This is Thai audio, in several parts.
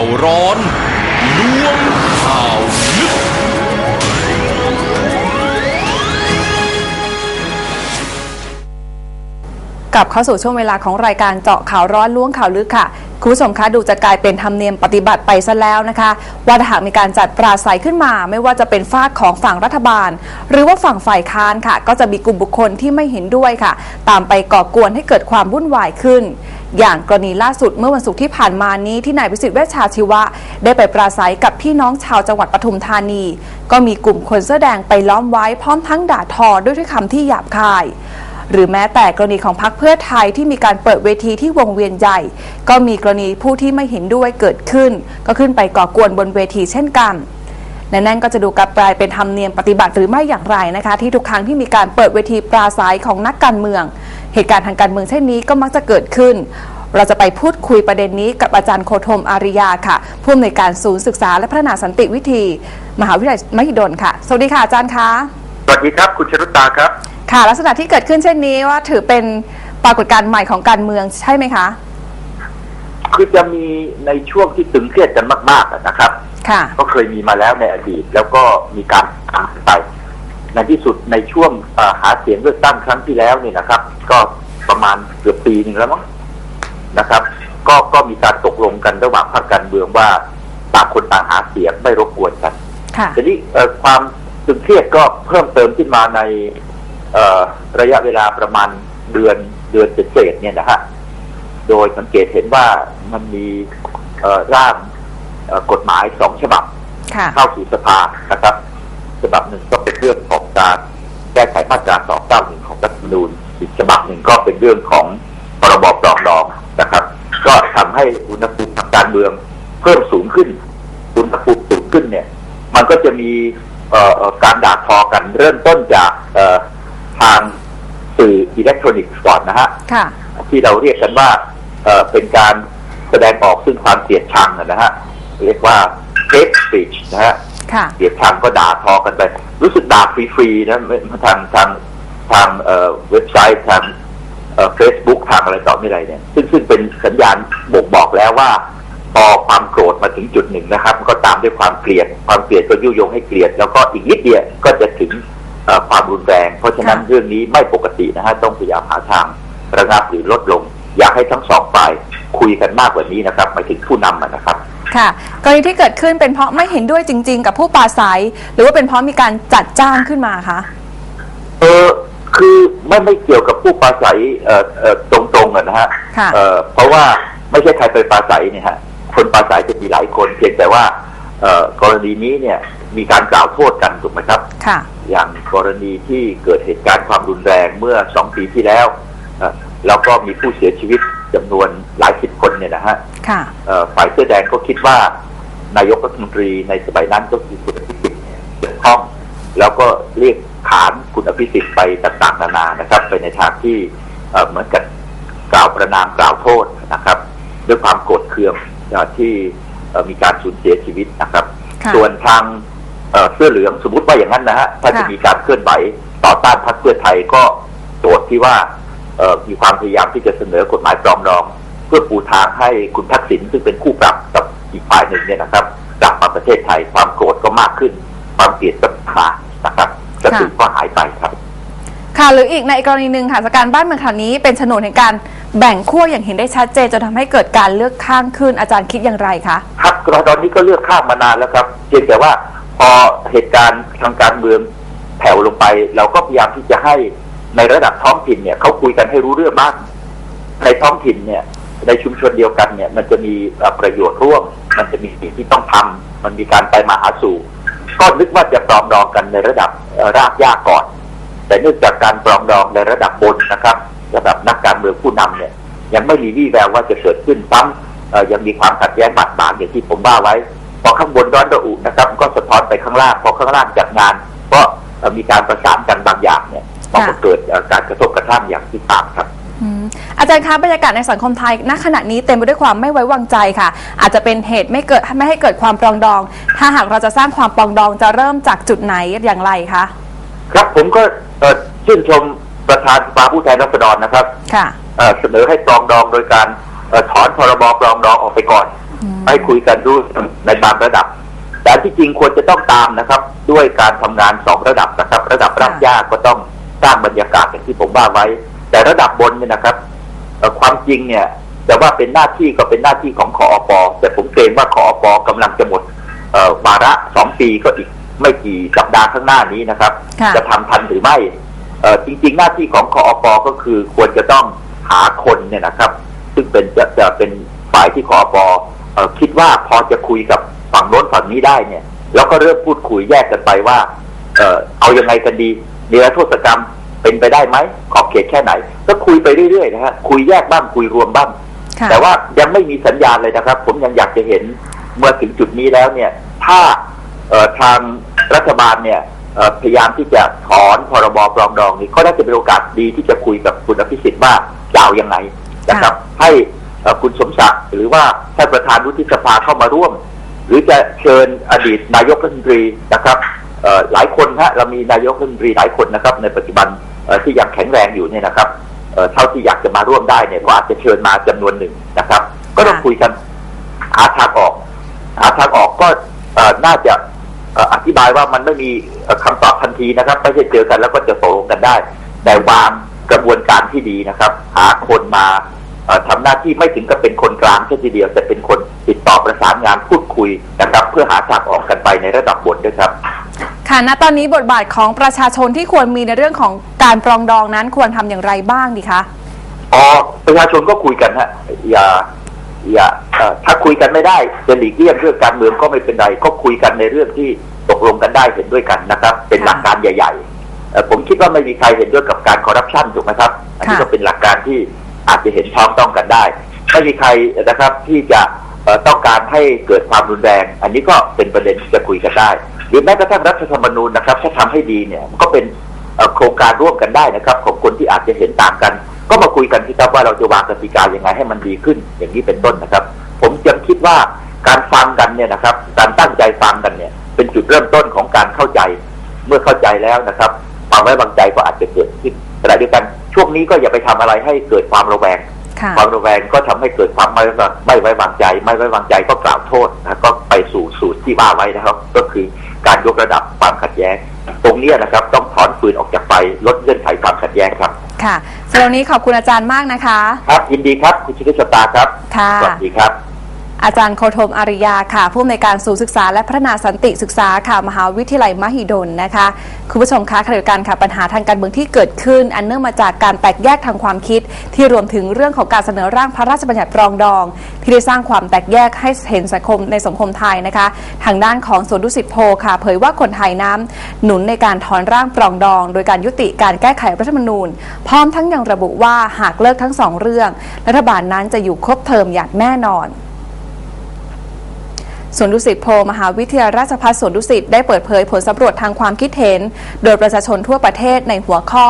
าวร้อนล้วงข่าวลึก กลับเข้าสู่ช่วงเวลาของรายการเจาะข่าวร้อนล้วงข่าวลึกค่ะคุณผู้ชมคะดูจะกลายเป็นธรรมเนียมปฏิบัติไปซะแล้วนะคะ ว่าหากมีการจัดปราศัยขึ้นมา ไม่ว่าจะเป็นฝากของฝั่งรัฐบาล หรือว่าฝั่งฝ่ายค้านค่ะ ก็จะมีกลุ่มบุคคลที่ไม่เห็นด้วยค่ะ ตามไปก่อกวนให้เกิดความวุ่นวายขึ้น อย่างกรณีล่าสุดเมื่อวันศุกร์ที่ผ่านมานี้ที่นายวิสิทธิ์เวชชาชีวะ ได้ไปปราศัยกับพี่น้องชาวจังหวัดปทุมธานี ก็มีกลุ่มคนเสื้อแดงไปล้อมไว้พร้อมทั้งด่าทอด้วยถ้อยคำที่หยาบคาย หรือแม้แต่กรณีของพรรคเพื่อไทยที่มีการเปิดเวทีที่วงเวียนใหญ่ ก็มีกรณีผู้ที่ไม่เห็นด้วยเกิดขึ้น ก็ขึ้นไปก่อกวนบนเวทีเช่นกันและนั่นก็จะดูกลับกลายเป็นธรรมเนียมปฏิบัติหรือไม่อย่างไรนะคะ ที่ทุกครั้งที่มีการเปิดเวทีปราศัยของนักการเมือง เหตุการณ์ทางการเมืองเช่นนี้ก็มักจะเกิดขึ้น เราจะไปพูดคุยประเด็นนี้กับอาจารย์โคธมอาริยาค่ะ ผู้อำนวยการศูนย์ศึกษาและพัฒนาสันติวิธี มหาวิทยาลัยมหิดลค่ะ สวัสดีค่ะอาจารย์คะสวัสดีครับ คุณชรุตาครับ ค่ะ ลักษณะที่เกิดขึ้นเช่นนี้ว่าถือเป็นปรากฏการณ์ใหม่ของการเมืองใช่ไหมคะ คือจะมีในช่วงที่ตึงเครียดกันมากๆอะนะครับ ค่ะ ก็เคยมีมาแล้วในอดีต แล้วก็มีการตามไปในที่สุดในช่วงเอ่อหาเสียงเลือกตั้งครั้งที่แล้วเนี่ยนะครับ ก็ประมาณเกือบปีหนึ่งแล้วมั้งนะครับ ก็ก็มีการตกลงกันระหว่างภาคการเมืองว่าต่างคนต่างหาเสียงไม่รบกวนกันค่ะทีนี้เอ่อความตึงเครียดก็เพิ่มเติมขึ้นมาในเอ่อระยะเวลาประมาณเดือนเดือนเศษๆเนี่ยนะฮะ โดยสังเกตเห็นว่ามันมีเอ่อร่างเอ่อกฎหมายสองฉบับค่ะเข้าสู่สภานะครับ ฉบับหนึ่งก็เป็นเรื่องของการแก้ไขมาตรา291ของรัฐธรรมนูญ อีกฉบับหนึ่งก็เป็นเรื่องของพรบปรองดองนะครับ ก็ทำให้อุณหภูมิทางการเมืองเพิ่มสูงขึ้น อุณหภูมิสูงขึ้นเนี่ย มันก็จะมีเอ่อเอ่อการด่าทอกันเริ่มต้นจากเอ่อทางสื่ออิเล็กทรอนิกส์ก่อนนะฮะค่ะที่เราเรียกกันว่าเอ่อเป็นการแสดงออกซึ่งความเกลียดชังนะฮะเรียกว่า hate speech นะฮะค่ะเกลียดชังก็ด่าทอกันไป รู้สึกด่าฟรีๆนะไม่ทางทาง ทางเอ่อเว็บไซต์ทางเฟซบุ๊กทางอะไรต่อไม่ไรเนี่ยซึ่งซึ่งเป็นสัญญาณบ่งบอกแล้วว่าพอความโกรธมาถึงจุดหนึ่งนะครับ ก็ตามด้วยความเกลียด ความเกลียดก็ยุยงให้เกลียด แล้วก็อีกนิดเดียวก็จะถึงเอ่อความรุนแรง เพราะฉะนั้นค่ะเรื่องนี้ไม่ปกตินะฮะต้องพยายามหาทางระงับหรือลดลง อยากให้ทั้งสองฝ่ายคุยกันมากกว่านี้นะครับหมายถึงผู้นำอะนะครับ ค่ะกรณีที่เกิดขึ้นเป็นเพราะไม่เห็นด้วยจริง ๆ กับผู้ปราศัย หรือว่าเป็นเพราะมีการจัดจ้างขึ้นมาคะเออ คือไม่ไม่เกี่ยวกับผู้ปราศัยเอ่อเอ่อตรงๆอะนะฮะค่ะเอ่อเพราะว่าไม่ใช่ใครไปปราศัยเนี่ยฮะคนปราศัยจะมีหลายคน เพียงแต่ว่าเอ่อกรณีนี้เนี่ยมีการกล่าวโทษกันถูกไหมครับค่ะอย่างกรณีที่เกิดเหตุการณ์ความรุนแรงเมื่อสองปีที่แล้วเอ่อแล้วก็มีผู้เสียชีวิตจำนวนหลายสิบคนเนี่ยนะฮะค่ะเอ่อฝ่ายเสื้อแดงก็คิดว่านายกรัฐมนตรีในสมัยนั้นก็คือคุณอภิสิทธิ์เนี่ยเกี่ยวข้องแล้วก็เรียก ขานคุณอภิสิทธิ์ไปต่างๆนานานะครับ ไปในทางที่เอ่อเหมือนกับกล่าวประนามกล่าวโทษนะครับ ด้วยความโกรธเคืองเอ่อที่เอ่อมีการสูญเสียชีวิตนะครับค่ะส่วนทางเอ่อเสื้อเหลืองสมมติว่าอย่างนั้นนะฮะถ้าจะค่ะมีการเคลื่อนไหวต่อต้านพรรคเพื่อไทยก็โจทย์ที่ว่าเอ่อมีความพยายามที่จะเสนอกฎหมายปรองดอง เพื่อปูทางให้คุณทักษิณซึ่งเป็นคู่ปรับกับอีกฝ่ายหนึ่งเนี่ยนะครับกลับมาประเทศไทยความโกรธก็มากขึ้น ความเกลียดก็มานะครับ กระสุนก็หายไปครับค่ะหรืออีกในกรณีหนึ่งค่ะสถานการณ์บ้านเมืองคราวนี้เป็นโฉนดแห่งการแบ่งขั้วอย่างเห็นได้ชัดเจนจนทำให้เกิดการเลือกข้างขึ้นอาจารย์คิดอย่างไรคะครับตอนนี้ก็เลือกข้างมานานแล้วครับเพียงแต่ว่าพอเหตุการณ์ทางการเมืองแผ่วลงไป เราก็พยายามที่จะให้ในระดับท้องถิ่นเนี่ยเขาคุยกันให้รู้เรื่องบ้างในท้องถิ่นเนี่ย ในชุมชนเดียวกันเนี่ย มันจะมีเอ่อประโยชน์ร่วม มันจะมีสิ่งที่ต้องทำมันมีการไปมาหาสู่ ก็นึกว่าจะปรองดองกันในระดับรากหญ้าก่อน แต่เนื่องจากการปรองดองในระดับบนนะครับ ระดับนักการเมืองผู้นำเนี่ยยังไม่มีวี่แววว่าจะเกิดขึ้นซ้ำยังมีความขัดแย้งบาดหมางอย่างที่ผมว่าไว้ พอข้างบนร้อนระอุนะครับ ก็สะท้อนไปข้างล่าง พอข้างล่างจัดงานก็มีการประสานกันบางอย่างเนี่ยมันก็เกิดการกระทบกระทั่งอย่างที่ตามครับ อืมอาจารย์คะบรรยากาศในสังคมไทยณขณะนี้เต็มไปด้วยความไม่ไว้วางใจค่ะ อาจจะเป็นเหตุไม่เกิดไม่ให้เกิดความปรองดอง ถ้าหากเราจะสร้างความปรองดองจะเริ่มจากจุดไหนอย่างไรคะครับผมก็เอ่อชื่นชมประธานสภาผู้แทนราษฎรนะครับค่ะเอ่อเสนอให้ปรองดองโดยการเอ่อถอนพรบปรองดองออกไปก่อน ให้คุยกันรู้ในบางระดับ แต่ที่จริงควรจะต้องตามนะครับ ด้วยการทำงานสองระดับนะครับ ระดับรากหญ้าก็ต้องสร้างบรรยากาศอย่างที่ผมว่าไว้ แต่ระดับบนเนี่ยนะครับเอ่อความจริงเนี่ยแต่ว่าเป็นหน้าที่ก็เป็นหน้าที่ของคอปแต่ผมเกรงว่าคอปกำลังจะหมดเอ่อวาระสองปีก็อีกไม่กี่สัปดาห์ข้างหน้านี้นะครับค่ะจะทำทันหรือไม่เอ่อจริง ๆ หน้าที่ของคอปก็คือควรจะต้องหาคนเนี่ยนะครับ ซึ่งเป็นจะจะเป็นฝ่ายที่คอปเอ่อคิดว่าพอจะคุยกับฝั่งโน้นฝั่งนี้ได้เนี่ย แล้วก็เริ่มพูดคุยแยกกันไปว่า เอ่อเอายังไงกันดีนิรโทษกรรม เป็นไปได้ไหมขอบเขตแค่ไหน ก็คุยไปเรื่อยๆนะฮะคุยแยกบ้างคุยรวมบ้างค่ะแต่ว่ายังไม่มีสัญญาณเลยนะครับ ผมยังอยากจะเห็นเมื่อถึงจุดนี้แล้วเนี่ย ถ้าเอ่อทางรัฐบาลเนี่ยเอ่อพยายามที่จะถอนพรบปรองดองนี้ก็น่าจะเป็นโอกาสดีที่จะคุยกับคุณอภิสิทธิ์ว่าจะเอายังไงนะครับ ให้เอ่อคุณสมศักดิ์หรือว่าท่านประธานวุฒิสภาเข้ามาร่วม หรือจะเชิญอดีตนายกรัฐมนตรีนะครับเอ่อหลายคนฮะเรามีนายกรัฐมนตรีหลายคนนะครับ ในปัจจุบันเอ่อ ที่ยังแข็งแรงอยู่เนี่ยนะครับเอ่อเท่าที่อยากจะมาร่วมได้เนี่ยก็อาจจะเชิญมาจำนวนหนึ่งนะครับ ก็ต้องค่ะคุยกันหาทางออกหาทางออกก็เอ่อน่าจะเอ่ออธิบายว่ามันไม่มีเอ่อคำตอบทันทีนะครับไม่ใช่เจอกันแล้วก็จะตกลงกันได้ แต่วางกระบวนการที่ดีนะครับ หาคนมาเอ่อทำหน้าที่ไม่ถึงกับเป็นคนกลางแค่ทีเดียว แต่เป็นคนติดต่อประสานงานพูดคุยนะครับ เพื่อหาทางออกกันไปในระดับบนด้วยครับ ค่ะณตอนนี้บทบาทของประชาชนที่ควรมีในเรื่องของการปรองดองนั้นควรทำอย่างไรบ้างดีคะอ๋อประชาชนก็คุยกันฮะอย่าอย่าเอ่อถ้าคุยกันไม่ได้จะหลีกเลี่ยงเรื่องการเมืองก็ไม่เป็นไรก็คุยกันในเรื่องที่ตกลงกันได้เห็นด้วยกันนะครับ เป็นหลักการใหญ่ๆเอ่อผมคิดว่าไม่มีใครเห็นด้วยกับการคอร์รัปชันถูกไหมครับอันนี้ค่ะก็เป็นหลักการที่อาจจะเห็นพ้องต้องกันได้ไม่มีใครนะครับที่จะเอ่อต้องการให้เกิดความรุนแรง อันนี้ก็เป็นประเด็นที่จะคุยกันได้ หรือแม้กระทั่งรัฐธรรมนูญนะครับถ้าทำให้ดีเนี่ยมันก็เป็นเอ่อโครงการร่วมกันได้นะครับ ของคนที่อาจจะเห็นต่างกัน ก็มาคุยกันที่ครับว่าเราจะวางกติกายังไงให้มันดีขึ้น อย่างนี้เป็นต้นนะครับ ผมยังคิดว่าการฟังกันเนี่ยนะครับ การตั้งใจฟังกันเนี่ย เป็นจุดเริ่มต้นของการเข้าใจ เมื่อเข้าใจแล้วนะครับความไว้วางใจก็อาจจะเกิดขึ้นขณะเดียวกันช่วงนี้ก็อย่าไปทำอะไรให้เกิดความระแวงค่ะความระแวงก็ทำให้เกิดความไม่ไว้วางไม่ไว้วางใจ ไม่ไว้วางใจก็กล่าวโทษนะก็ไปสู่สูตรที่ว่าไว้นะครับ ก็คือ การยกระดับความขัดแย้ง ตรงเนี้ยนะครับต้องถอนฟืนออกจากไฟลดเงื่อนไขความขัดแย้งครับ ค่ะสำหรับวันนี้ขอบคุณอาจารย์มากนะคะ ครับยินดีครับคุณชิติชตาครับ ค่ะ สวัสดีครับ อาจารย์โคธมอาริยาค่ะ ผู้อำนวยการศูนย์ศึกษาและพัฒนาสันติศึกษาค่ะมหาวิทยาลัยมหิดลนะคะคุณผู้ชมคะขณะเดียวกันค่ะปัญหาทางการเมืองที่เกิดขึ้น อันเนื่องมาจากการแตกแยกทางความคิด ที่รวมถึงเรื่องของการเสนอร่างพระราชบัญญัติปรองดอง ที่ได้สร้างความแตกแยกให้เห็นสังคมในสังคมไทยนะคะ ทางด้านของสวนดุสิตโพค่ะ เผยว่าคนไทยน้ำหนุนในการถอนร่างปรองดอง โดยการยุติการแก้ไขรัฐธรรมนูญ พร้อมทั้งยังระบุว่าหากเลิกทั้งสองเรื่อง รัฐบาลนั้นจะอยู่ครบเทอมอย่างแน่นอน สวนดุสิตโพลมหาวิทยาลัยราชภัฏสวนดุสิตได้เปิดเผยผลสำรวจทางความคิดเห็น โดยประชาชนทั่วประเทศในหัวข้อ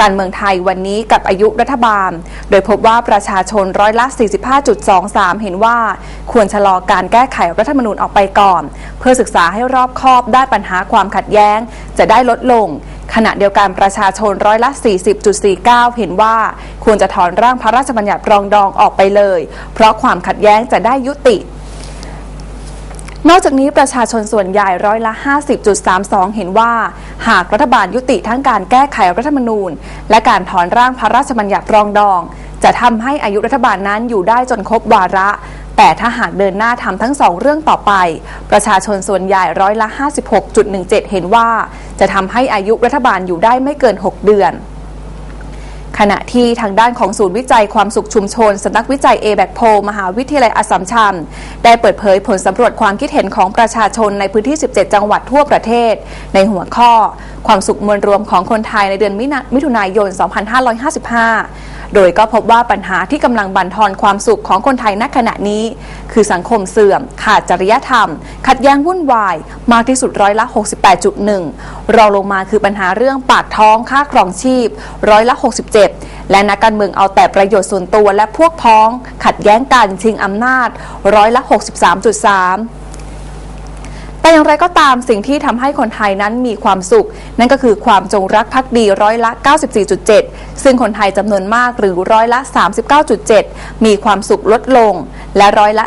การเมืองไทยวันนี้กับอายุรัฐบาล โดยพบว่าประชาชนร้อยละ 45.23 เห็นว่า ควรชะลอการแก้ไขรัฐธรรมนูญออกไปก่อน เพื่อศึกษาให้รอบคอบได้านปัญหาความขัดแย้ง จะได้ลดลง ขณะเดียวกันประชาชนร้อยละ 40.49 เห็นว่า ควรจะถอนร่างพระราชบัญญัติรองดองออกไปเลย เพราะความขัดแย้งจะได้ยุติ นอกจากนี้ประชาชนส่วนใหญ่ร้อยละ 50.32 เห็นว่า หากรัฐบาลยุติทั้งการแก้ไขรัฐธรรมนูญ และการถอนร่างพระราชบัญญัติรองดอง จะทำให้อายุรัฐบาลนั้นอยู่ได้จนครบวาระ แต่ถ้าหากเดินหน้าทำทั้งสองเรื่องต่อไป ประชาชนส่วนใหญ่ร้อยละ 56.17 เห็นว่า จะทำให้อายุรัฐบาลอยู่ได้ไม่เกิน 6 เดือน ขณะที่ทางด้านของศูนย์วิจัยความสุขชุมชนสำนักวิจัย a b a c p o มหาวิทยาลัยอัสสัมชัญได้เปิดเผยผลสำรวจความคิดเห็นของประชาชนในพื้นที่ 17 จังหวัดทั่วประเทศ ในหัวข้อ ความสุขมวลรวมของคนไทยในเดือนมินามิถุนายน 2555 โดยก็พบว่าปัญหาที่กำลังบั่นทอนความสุขของคนไทยณขณะนี้ คือสังคมเสื่อม ขาดจริยธรรม ขัดแย้งวุ่นวาย มากที่สุดร้อยละ 68.1 รองลงมาคือปัญหาเรื่องปากท้องค่าครองชีพ ร้อยละ 67 และนักการเมืองเอาแต่ประโยชน์ส่วนตัวและพวกพ้อง ขัดแย้งกันชิงอำนาจ ร้อยละ 63.3 แต่อย่างไรก็ตามสิ่งที่ทำให้คนไทยนั้นมีความสุข นั่นก็คือความจงรักภักดีร้อยละ 94.7 ซึ่งคนไทยจำนวนมากหรือร้อยละ 39.7 มีความสุขลดลง และร้อยละ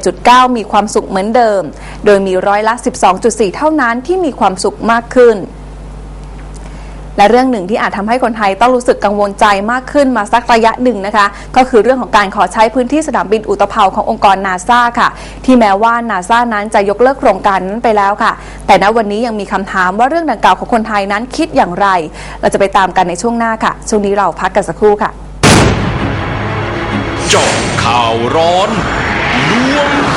47.9 มีความสุขเหมือนเดิม โดยมีร้อยละ 12.4 เท่านั้นที่มีความสุขมากขึ้น และเรื่องหนึ่งที่อาจทำให้คนไทยต้องรู้สึกกังวลใจมากขึ้นมาสักระยะหนึ่งนะคะ ก็คือเรื่องของการขอใช้พื้นที่สนามบินอุตภเปาขององค์กรนาซาค่ะ ที่แม้ว่านาซานั้นจะยกเลิกโครงการนั้นไปแล้วค่ะ แต่ณวันนี้ยังมีคำถามว่าเรื่องดังกล่าวของคนไทยนั้นคิดอย่างไร เราจะไปตามกันในช่วงหน้าค่ะ ช่วงนี้เราพักกันสักครู่ค่ะเจาะข่าวร้อนล้วงข่าวลึก